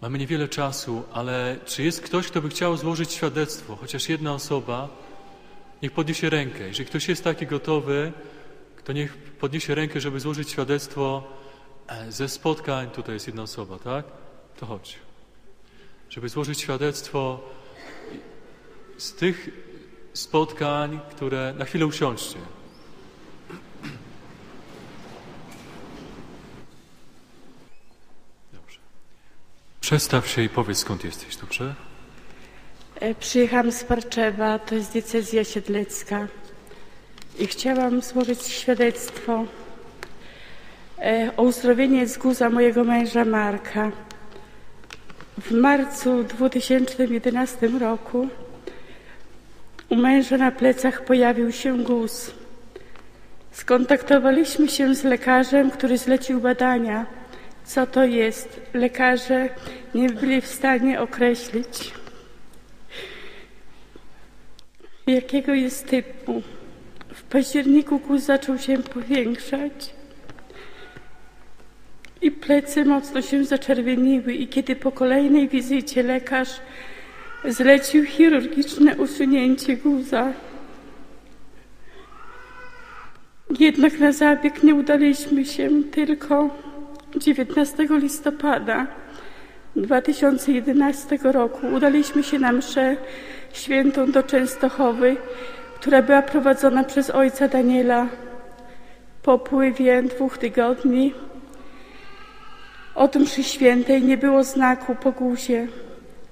Mamy niewiele czasu, ale czy jest ktoś, kto by chciał złożyć świadectwo? Chociaż jedna osoba, niech podniesie rękę. Jeżeli ktoś jest taki gotowy, to niech podniesie rękę, żeby złożyć świadectwo e, ze spotkań. Tutaj jest jedna osoba, tak? To chodź. Żeby złożyć świadectwo z tych spotkań, które... Na chwilę usiądźcie. Przestaw się i powiedz, skąd jesteś, dobrze? E, Przyjechałam z Parczewa, to jest diecezja siedlecka i chciałam złożyć świadectwo e, o uzdrowienie z guza mojego męża Marka. W marcu 2011 roku u męża na plecach pojawił się guz. Skontaktowaliśmy się z lekarzem, który zlecił badania. Co to jest? Lekarze nie byli w stanie określić jakiego jest typu. W październiku guz zaczął się powiększać i plecy mocno się zaczerwieniły i kiedy po kolejnej wizycie lekarz zlecił chirurgiczne usunięcie guza, jednak na zabieg nie udaliśmy się tylko 19 listopada 2011 roku. Udaliśmy się na mszę świętą do Częstochowy, która była prowadzona przez ojca Daniela po upływie dwóch tygodni. Od mszy świętej nie było znaku po guzie.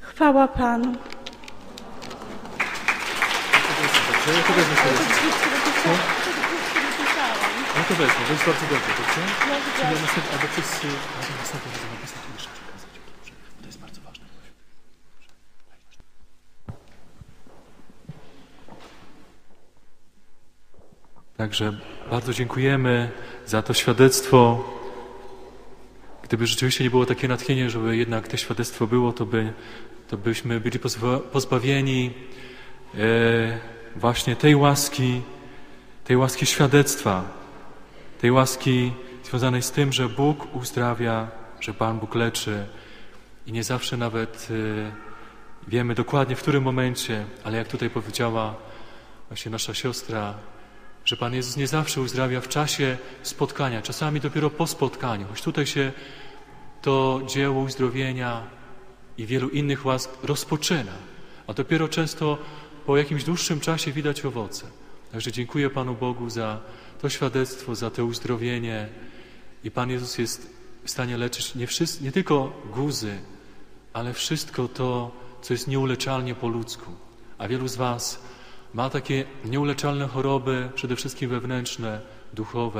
Chwała Panu. Ja to jest bardzo dobrze, dobrze? Czyli ja następnie, albo przez... Albo następnie będę napisać jeszcze przekazać. Dobrze? Bo to jest bardzo ważne. Także bardzo dziękujemy za to świadectwo. Gdyby rzeczywiście nie było takie natchnienie, żeby jednak to świadectwo było, to, by, to byśmy byli pozbawieni e, właśnie tej łaski, tej łaski świadectwa, tej łaski związanej z tym, że Bóg uzdrawia, że Pan Bóg leczy i nie zawsze nawet e, wiemy dokładnie w którym momencie, ale jak tutaj powiedziała właśnie nasza siostra, że Pan Jezus nie zawsze uzdrawia w czasie spotkania, czasami dopiero po spotkaniu, choć tutaj się to dzieło uzdrowienia i wielu innych łask rozpoczyna, a dopiero często po jakimś dłuższym czasie widać owoce. Także dziękuję Panu Bogu za to świadectwo, za to uzdrowienie i Pan Jezus jest w stanie leczyć nie, wszyscy, nie tylko guzy, ale wszystko to, co jest nieuleczalnie po ludzku. A wielu z Was ma takie nieuleczalne choroby, przede wszystkim wewnętrzne, duchowe.